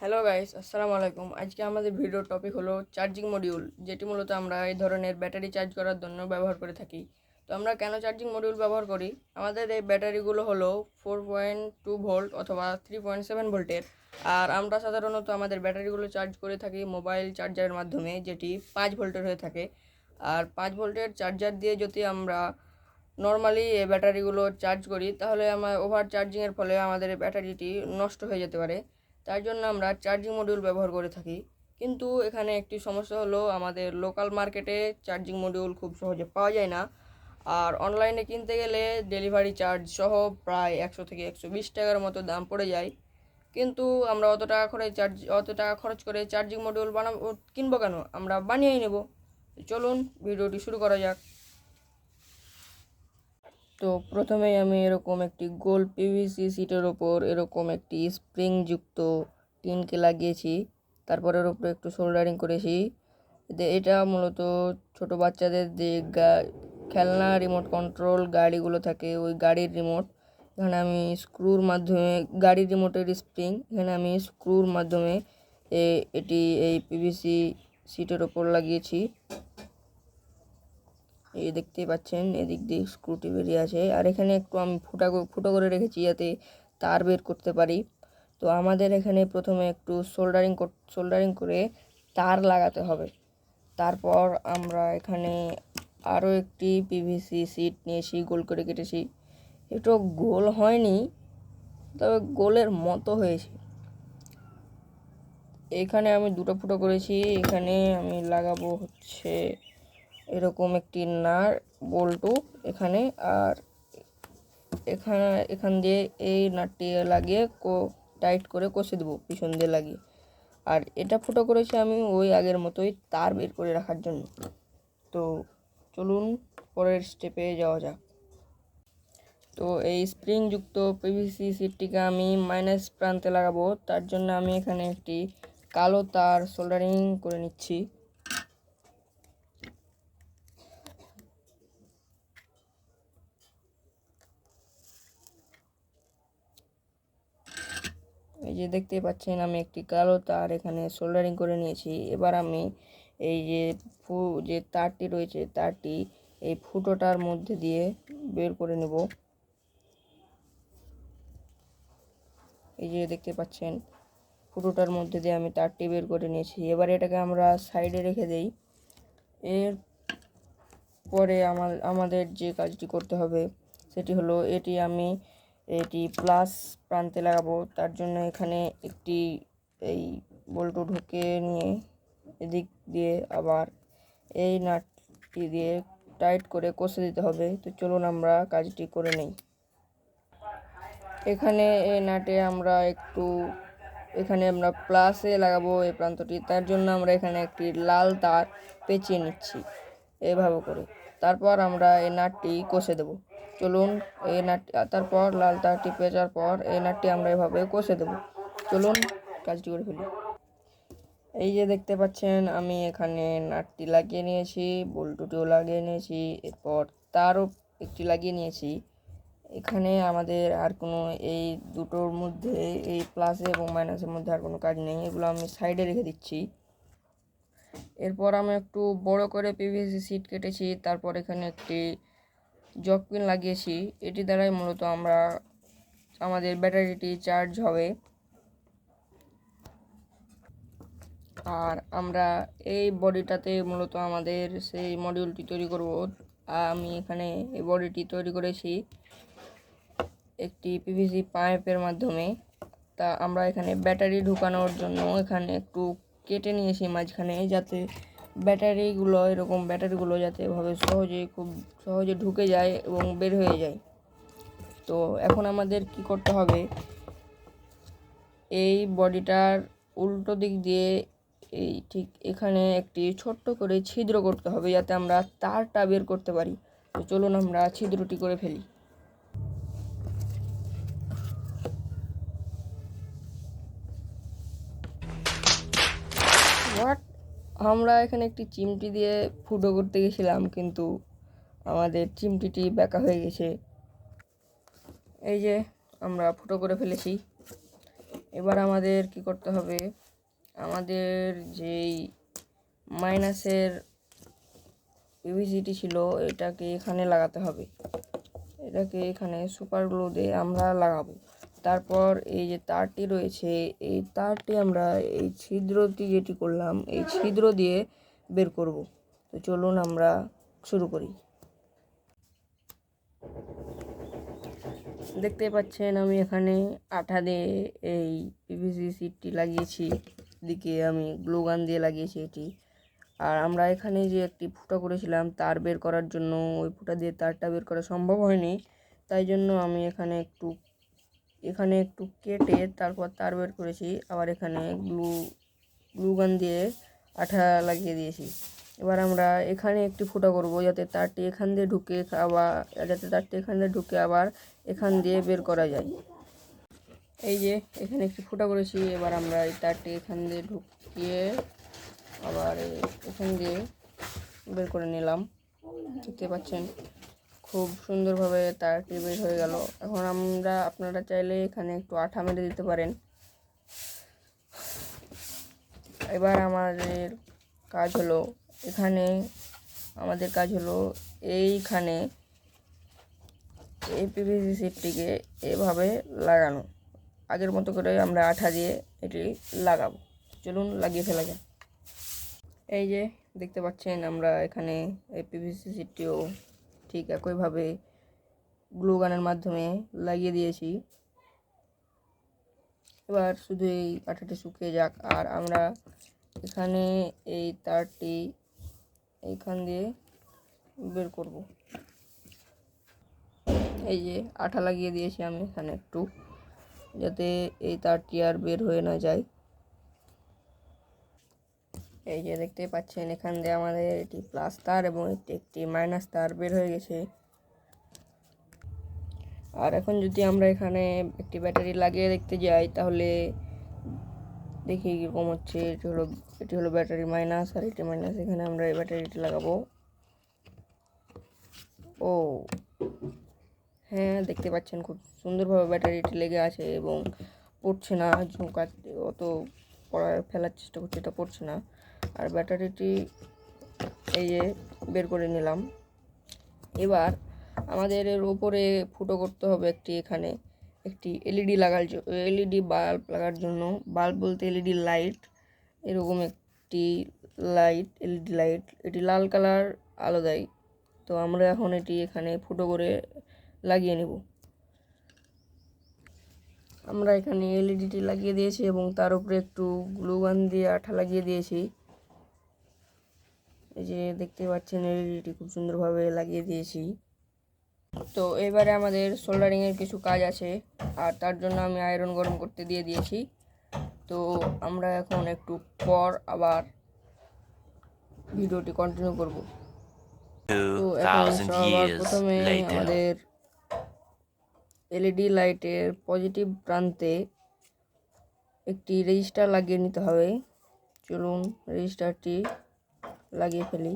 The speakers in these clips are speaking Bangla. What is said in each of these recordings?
হ্যালো গাইস আসসালামু আলাইকুম আজকে আমাদের ভিডিওর টপিক হলো চার্জিং মডিউল যেটি মূলত আমরা এই ধরনের ব্যাটারি চার্জ করার জন্য ব্যবহার করে থাকি। তো আমরা কেন চার্জিং মডিউল ব্যবহার করি? আমাদের এই ব্যাটারিগুলো হলো ফোর পয়েন্ট টু ভোল্ট অথবা থ্রি পয়েন্ট সেভেন ভোল্টের আর আমরা সাধারণত আমাদের ব্যাটারিগুলো চার্জ করে থাকি মোবাইল চার্জারের মাধ্যমে, যেটি পাঁচ ভোল্টের হয়ে থাকে। আর পাঁচ ভোল্টের চার্জার দিয়ে যদি আমরা নর্মালি এই ব্যাটারিগুলো চার্জ করি, তাহলে আমার ওভার চার্জিংয়ের ফলে আমাদের ব্যাটারিটি নষ্ট হয়ে যেতে পারে। তার জন্য আমরা চার্জিং মডিউল ব্যবহার করে থাকি। কিন্তু এখানে একটি সমস্যা হলো, আমাদের লোকাল মার্কেটে চার্জিং মডিউল খুব সহজে পাওয়া যায় না। আর অনলাইনে কিনতে গেলে ডেলিভারি চার্জ সহ প্রায় একশো থেকে একশো বিশ টাকার মতো দাম পড়ে যায়। কিন্তু আমরা অত টাকা করে চার্জ অত টাকা খরচ করে চার্জিং মডিউল বানাবো, কিনবো কেন? আমরা বানিয়েই নেব। চলুন, ভিডিওটি শুরু করা যাক। তো প্রথমেই আমি এরকম একটি গোল পিভিসি সিটের ওপর এরকম একটি স্প্রিং যুক্ত টিনকে লাগিয়েছি। তারপর এর উপরে একটু সোল্ডারিং করেছি। এটা মূলত ছোট বাচ্চাদের যে খেলনা রিমোট কন্ট্রোল গাড়িগুলো থাকে, ওই গাড়ির রিমোট এখানে আমি স্ক্রুর মাধ্যমে, গাড়ির রিমোটের স্প্রিং এখানে আমি স্ক্রুর মাধ্যমে এটি এই পিভিসি সিটের ওপর লাগিয়েছি। এই দেখতেই পাচ্ছেন, এদিক দিয়ে স্ক্রুটি বেরিয়ে আছে। আর এখানে একটু আমি ফুটা ফুটো করে রেখেছি যাতে তার বের করতে পারি। তো আমাদের এখানে প্রথমে একটু সোল্ডারিং সোল্ডারিং করে তার লাগাতে হবে। তারপর আমরা এখানে আরও একটি পিভিসি সিট নিয়েছি, গোল করে কেটেছি। একটু গোল হয়নি, তবে গোলের মতো হয়েছে। এখানে আমি দুটো ফুটো করেছি, এখানে আমি লাগাবো হচ্ছে এরকম একটি নার, বল্টু এখানে, আর এখানে, এখান দিয়ে এই নাটটি লাগিয়ে কো, টাইট করে কষে দেবো, পিছন দিয়ে লাগিয়ে। আর এটা ফুটো করেছি আমি ওই আগের মতোই তার বের করে রাখার জন্য। তো চলুন পরের স্টেপে যাওয়া যাক। তো এই স্প্রিং যুক্ত পিভিসি সিটটিকে আমি মাইনাস প্রান্তে লাগাবো, তার জন্য আমি এখানে একটি কালো তার সোল্ডারিং করে নিচ্ছি। এই যে দেখতেই পাচ্ছেন আমি একটি কালো তার এখানে সোল্ডারিং করে নিয়েছি। এবার আমি এই যে ফু, যে তারটি রয়েছে, তারটি এই ফুটোটার মধ্যে দিয়ে বের করে নেব। এই যে দেখতে পাচ্ছেন, ফুটোটার মধ্যে দিয়ে আমি তারটি বের করে নিয়েছি। এবার এটাকে আমরা সাইডে রেখে দেই। এর পরে আমার আমাদের যে কাজটি করতে হবে সেটি হলো, এটি আমি এটি প্লাস প্রান্তে লাগাবো। তার জন্য এখানে একটি এই বল্টু ঢুকে নিয়ে এদিক দিয়ে আবার এই নাটটি দিয়ে টাইট করে কষে দিতে হবে। তো চলুন আমরা কাজটি করে নেই। এখানে এই নাটে আমরা একটু এখানে আমরা প্লাসে লাগাবো এই প্রান্তটি। তার জন্য আমরা এখানে একটি লাল তার পেঁচিয়ে নিচ্ছি। এভাবে করে। তারপর আমরা এই নাটটি কষে দেব। চলুন এই নাট তারপর লাল তারটি পেঁচার পর এই নাটটি আমরা এভাবে কষে দেব। চলুন কাজটি করে ফেলি। এই যে দেখতে পাচ্ছেন, আমি এখানে নাটটি লাগিয়ে নিয়েছি, বল্টুটিও লাগিয়ে নিয়েছি, এরপর তারও একটি লাগিয়ে নিয়েছি। এখানে আমাদের আর কোনো, এই দুটোর মধ্যে, এই প্লাসে এবং মাইনাসের মধ্যে আর কোনো কাজ নেই, এগুলো আমি সাইডে রেখে দিচ্ছি। এরপর আমি একটু বড় করে পিভিসি সিট কেটেছি, তারপর এখানে একটি জক পিন লাগিয়েছি, এটি দ্বারাই মূলত আমরা আমাদের ব্যাটারিটি চার্জ হবে। আর আমরা এই বডিটাতে মূলত আমাদের সেই মডিউলটি তৈরি করব। আমি এখানে এই বডিটি তৈরি করেছি একটি পিভিসি পাইপের মাধ্যমে। তা আমরা এখানে ব্যাটারি ঢুকানোর জন্য এখানে একটু কেটে নিয়েছি মাঝখানে যাতে ব্যাটারিগুলো এরকম ব্যাটারিগুলো যাতে এভাবে সহজে খুব সহজে ঢুকে যায় এবং বের হয়ে যায়। তো এখন আমাদের কি করতে হবে? এই বডিটার উল্টো দিক দিয়ে এই ঠিক এখানে একটি ছোট্ট করে ছিদ্র করতে হবে যাতে আমরা তারটা বের করতে পারি। তো চলুন আমরা ছিদ্রটি করে ফেলি। হোয়াট আমরা এখানে একটি চিমটি দিয়ে ফুটো করতে গেছিলাম, কিন্তু আমাদের চিমটিটি বেঁকা হয়ে গেছে। এই যে আমরা ফুটো করে ফেলেছি। এবার আমাদের কি করতে হবে? আমাদের যেই মাইনাসের পিভিসিটি ছিল, এটাকে এখানে লাগাতে হবে। এটাকে এখানে সুপার গ্লু দিয়ে আমরা লাগাবো। তারপর এই যে তারটি রয়েছে, এই তারটি আমরা এই ছিদ্রটি যেটি করলাম, এই ছিদ্র দিয়ে বের করব। তো চলুন আমরা শুরু করি। দেখতে পাচ্ছেন আমি এখানে আঠা দিয়ে এই পিভিসি সিটটি লাগিয়েছি দিকে আমি গ্লুগান দিয়ে লাগিয়েছি এটি। আর আমরা এখানে যে একটি ফুটা করেছিলাম, তার বের করার জন্য ওই ফুটা দিয়ে তারটা বের করা সম্ভব হয়নি। তাই জন্য আমি এখানে একটু এখানে একটু কেটে তারপর তার বের করেছি। আবার এখানে গ্লু গ্লুগান দিয়ে আঠা লাগিয়ে দিয়েছি। এবার আমরা এখানে একটি ফুটা করব যাতে তারটি এখান দিয়ে ঢুকে আবার, যাতে তারটি এখান দিয়ে ঢুকে আবার এখান দিয়ে বের করা যায়। এই যে এখানে একটি ফুটা করেছি। এবার আমরা এই তারটি এখান দিয়ে ঢুকিয়ে আবার এখান দিয়ে বের করে নিলাম। দেখতে পাচ্ছেন? খুব সুন্দরভাবে তারটি বের হয়ে গেল। এখন আমরা আপনারা চাইলে এখানে একটু আঠা মেরে দিতে পারেন। এবার আমাদের কাজ হলো, এখানে আমাদের কাজ হলো এইখানে এই পিভিসি সিটটিকে এভাবে লাগানো। আগের মতো করে আমরা আঠা দিয়ে এটি লাগাবো। চলুন লাগিয়ে ফেলা যায় এই যে, দেখতে পাচ্ছেন আমরা এখানে এই পিভিসি সিটটিও ঠিক একইভাবে গ্লু গানের মাধ্যমে লাগিয়ে দিয়েছি। এবার শুধু এই আঠাটি শুকিয়ে যাক, আর আমরা এখানে এই তারটি এইখান দিয়ে বের করব। এই যে আঠা লাগিয়ে দিয়েছি আমি এখানে একটু, যাতে এই তারটি আর বের হয়ে না যায়। এই যে দেখতে পাচ্ছেন, এখান দিয়ে আমাদের এটি প্লাস তার এবং এটি একটি মাইনাস তার বের হয়ে গেছে। আর এখন যদি আমরা এখানে একটি ব্যাটারি লাগিয়ে দেখতে যাই, তাহলে দেখি কীরকম হচ্ছে। এটি হলো এটি হলো ব্যাটারি মাইনাস আর এটি মাইনাস এখানে আমরা এই ব্যাটারিটি লাগাবো। ও হ্যাঁ দেখতে পাচ্ছেন খুব সুন্দরভাবে ব্যাটারিটি লেগে আছে এবং পড়ছে না ঝুঁকাতে অত পড়া ফেলার চেষ্টা করছে, এটা পড়ছে না। আর ব্যাটারিটি এই যে বের করে নিলাম। এবার আমাদের এর উপরে ফুটো করতে হবে একটি এখানে, একটি এলইডি লাগার এলইডি বাল্ব লাগার জন্য। বাল্ব বলতে এলইডি লাইট, এরকম একটি লাইট, এলইডি লাইট। এটি লাল কালার, আলো দেয়। তো আমরা এখন এটি এখানে ফুটো করে লাগিয়ে নেব। আমরা এখানে এলইডিটি লাগিয়ে দিয়েছি এবং তার উপরে একটু গ্লুগান দিয়ে আঠা লাগিয়ে দিয়েছি। এই যে দেখতে পাচ্ছেন এলইডিটি খুব সুন্দরভাবে লাগিয়ে দিয়েছি। তো এবারে আমাদের সোল্ডারিংয়ের কিছু কাজ আছে আর তার জন্য আমি আয়রন গরম করতে দিয়ে দিয়েছি। তো আমরা এখন একটু পর আবার ভিডিওটি কন্টিনিউ করব। তো এখন 2000 সবার প্রথমে. আমাদের এলইডি লাইটের পজিটিভ প্রান্তে একটি রেজিস্টার লাগিয়ে নিতে হবে। চলুন রেজিস্টারটি লাগিয়ে ফেলি।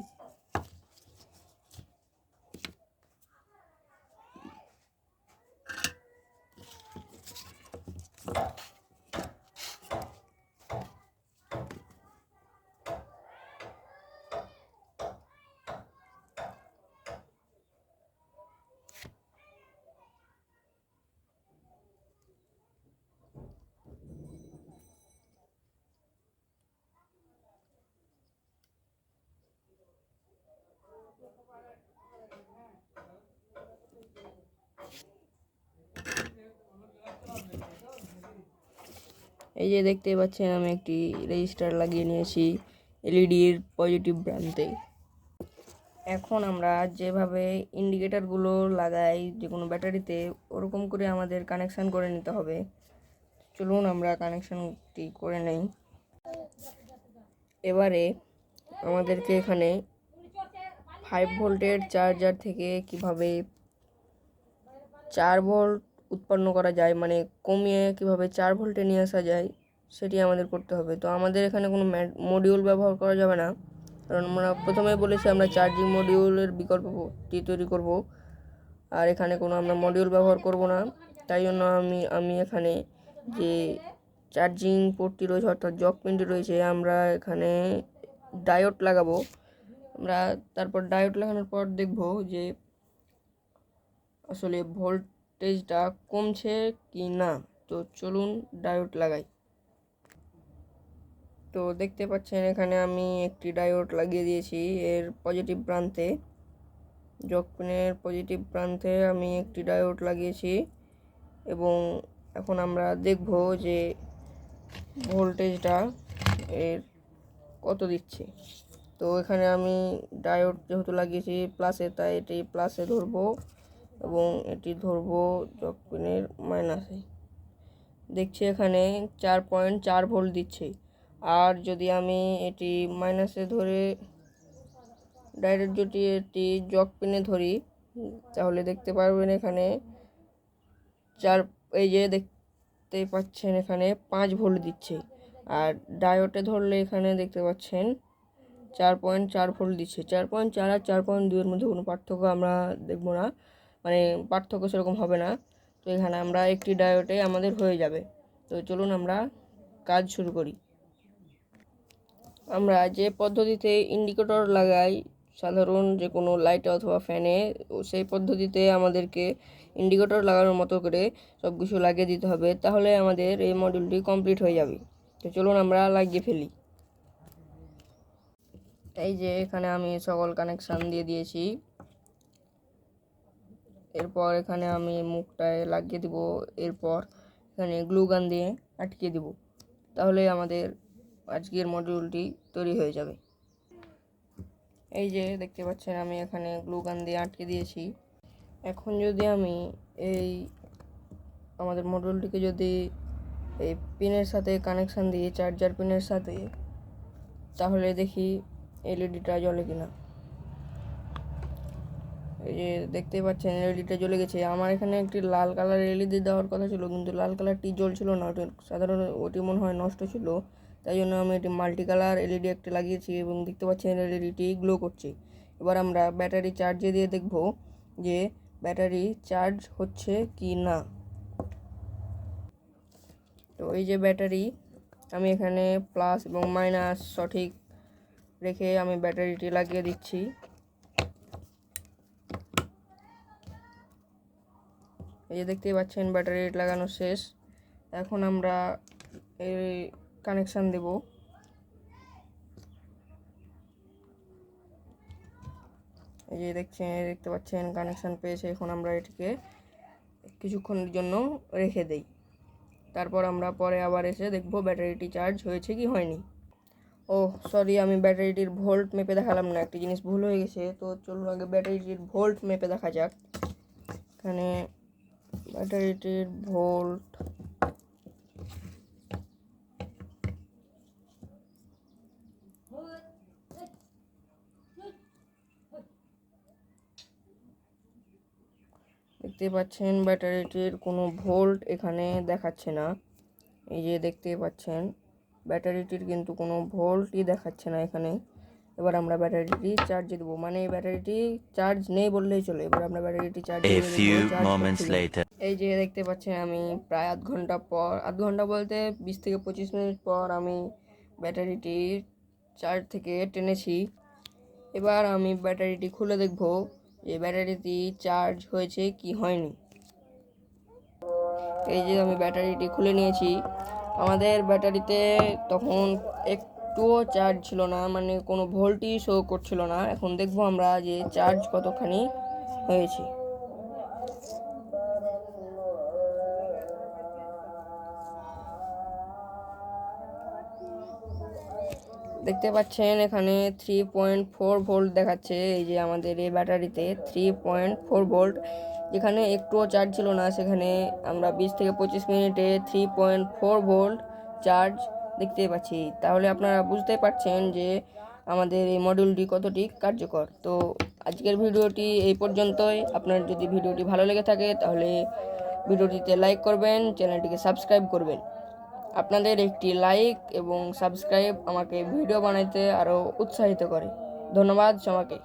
এই যে দেখতে পাচ্ছেন, আমি একটি রেজিস্টার লাগিয়ে নিয়েছি এলইডির পজিটিভ প্রান্তে এখন আমরা যেভাবে ইন্ডিকেটারগুলো লাগাই, যে কোনো ব্যাটারিতে ওরকম করে আমাদের কানেকশান করে নিতে হবে। চলুন আমরা কানেকশানটি করে নেই। এবারে আমাদেরকে এখানে ফাইভ ভোল্টের চার্জার থেকে কীভাবে চার ভোল্ট উৎপন্ন করা যায় মানে কমিয়ে কীভাবে চার ভোল্টে নিয়ে আসা যায়, সেটি আমাদের করতে হবে। তো আমাদের এখানে কোনো মডিউল ব্যবহার করা যাবে না। কারণ আমরা প্রথমে বলেছি আমরা চার্জিং মডিউলের বিকল্পটি তৈরি করব। আর এখানে কোনো আমরা মডিউল ব্যবহার করব না। তাই জন্য আমি আমি এখানে যে চার্জিং পোর্টটি রয়েছে, অর্থাৎ জক পিনটি রয়েছে, আমরা এখানে ডায়োড লাগাবো। আমরা তারপর ডায়োড লাগানোর পর দেখব যে আসলে ভোল্টেজটা কমছে কি না? তো চলুন ডায়োড লাগাই। তো দেখতে পাচ্ছেন এখানে আমি একটি ডায়োড লাগিয়ে দিয়েছি এর পজিটিভ প্রান্তে। জক পিনের পজিটিভ প্রান্তে আমি একটি ডায়োড লাগিয়েছি এবং এখন আমরা দেখব যে ভোল্টেজটা এর কত দিচ্ছে। তো এখানে আমি ডায়োড যেহেতু লাগিয়েছি প্লাসে তাই এটি প্লাসে ধরবো। এবং এটি ধরবো জক পিনের মাইনাসে। দেখছি এখানে চার পয়েন্ট চার ভোল্ট দিচ্ছে। আর যদি আমি এটি মাইনাসে ধরে ডাইরেক্ট যদি এটি জক পিনে ধরি, তাহলে দেখতে পারবেন এখানে চার, এই যে দেখতে পাচ্ছেন এখানে পাঁচ ভোল্ট দিচ্ছে। আর ডায়োটে ধরলে এখানে দেখতে পাচ্ছেন চার পয়েন্ট চার ভোল্ট দিচ্ছে। চার পয়েন্ট চার আর চার পয়েন্ট দুইয়ের মধ্যে কোনো পার্থক্য আমরা দেখব না। মানে পার্থক্য সেরকম হবে না। তো এখানে আমরা একটি ডায়োটে আমাদের হয়ে যাবে। তো চলুন আমরা কাজ শুরু করি। আমরা যে পদ্ধতিতে ইন্ডিকেটর লাগাই, সাধারণ যে কোনো লাইটে অথবা ফ্যানে সেই পদ্ধতিতে আমাদেরকে ইন্ডিকেটর লাগানোর মতো করে সব কিছু লাগিয়ে দিতে হবে, তাহলে আমাদের এই মডিউলটি কমপ্লিট হয়ে যাবে। তো চলুন আমরা লাগিয়ে ফেলি। এই যে এখানে আমি সকল কানেকশান দিয়ে দিয়েছি। এরপর এখানে আমি মুখটায় লাগিয়ে দিব, এরপর এখানে গ্লু গান দিয়ে আটকে দিব। তাহলে আমাদের আজকের মডিউলটি তৈরি হয়ে যাবে। এই যে দেখতে পাচ্ছেন, আমি এখানে গ্লু গান দিয়ে আটকে দিয়েছি। এখন যদি আমি এই আমাদের মডিউলটিকে যদি এই পিনের সাথে কানেকশান দিয়ে, চার্জার পিনের সাথে, তাহলে দেখি এলইডিটা জ্বলে কিনা। এই যে দেখতে পাচ্ছেন এলইডিটা জ্বলে গেছে। আমার এখানে একটি লাল কালার এলইডি দেওয়ার কথা ছিল, কিন্তু লাল কালারটি জ্বলছিল না। ওটি সাধারণ, ওটি মনে হয় নষ্ট ছিল। তাই জন্য আমি এটি মাল্টি কালার এলইডি একটা লাগিয়েছি এবং দেখতে পাচ্ছেন এলইডিটি গ্লো করছে। এবার আমরা ব্যাটারি চার্জে দিয়ে দেখব যে ব্যাটারি চার্জ হচ্ছে কি না। তো এই যে ব্যাটারি, আমি এখানে প্লাস এবং মাইনাস সঠিক রেখে আমি ব্যাটারিটি লাগিয়ে দিচ্ছি। এই যে দেখতেই পাচ্ছেন ব্যাটারি লাগানো শেষ। এখন আমরা এই কানেকশান দেব। এই যে দেখছেন দেখতে পাচ্ছেন কানেকশান পেয়েছে। এখন আমরা এটিকে কিছুক্ষণের জন্য রেখে দেই। তারপর আমরা পরে আবার এসে দেখব ব্যাটারিটি চার্জ হয়েছে কি হয়নি। ও সরি আমি ব্যাটারিটির ভোল্ট মেপে দেখালাম না। একটি জিনিস ভুল হয়ে গেছে। তো চলুন আগে ব্যাটারিটির ভোল্ট মেপে দেখা যাক। এখানে ব্যাটারিটির ভোল্ট। দেখতে পাচ্ছেন ব্যাটারিটির কোনো ভোল্ট এখানে দেখাচ্ছে না। এই যে দেখতে পাচ্ছেন ব্যাটারিটির কিন্তু কোনো ভোল্টই দেখাচ্ছে না এখানে। এবার আমরা ব্যাটারিটি চার্জে দেবো। মানে এই ব্যাটারিটি চার্জ নেই বললেই চলে। এবার আমরা ব্যাটারিটি চার্জ. এই যে দেখতে পাচ্ছেন আমি প্রায় আধ ঘণ্টা পর আধ ঘণ্টা বলতে বিশ থেকে পঁচিশ মিনিট পর আমি ব্যাটারিটি চার্জ থেকে টেনেছি। এবার আমি ব্যাটারিটি খুলে দেখব যে ব্যাটারিটি চার্জ হয়েছে কি হয়নি। এই যে আমি ব্যাটারিটি খুলে নিয়েছি। আমাদের ব্যাটারিতে তখন একটুও চার্জ ছিল না মানে কোনো ভোল্টই শো করছিল না। এখন দেখব আমরা যে চার্জ কতখানি হয়েছে। দেখতে পাচ্ছেন এখানে থ্রি পয়েন্ট ফোর ভোল্ট দেখাচ্ছে, এই যে আমাদের এই ব্যাটারিতে থ্রি পয়েন্ট ফোর ভোল্ট যেখানে একটুও চার্জ ছিল না, সেখানে আমরা বিশ থেকে পঁচিশ মিনিটে three point four volt charge দেখতে পাচ্ছি। তাহলে আপনারা বুঝতে পারছেন যে আমাদের এই মডিউলটি কতটি কার্যকর। তো আজকের ভিডিওটি এই পর্যন্তই। আপনার যদি ভিডিওটি ভালো লেগে থাকে, তাহলে ভিডিওটিতে লাইক করবেন, চ্যানেলটিকে সাবস্ক্রাইব করবেন। আপনাদের একটি লাইক এবং সাবস্ক্রাইব আমাকে ভিডিও বানাইতে আরও উৎসাহিত করে। ধন্যবাদ সবাইকে।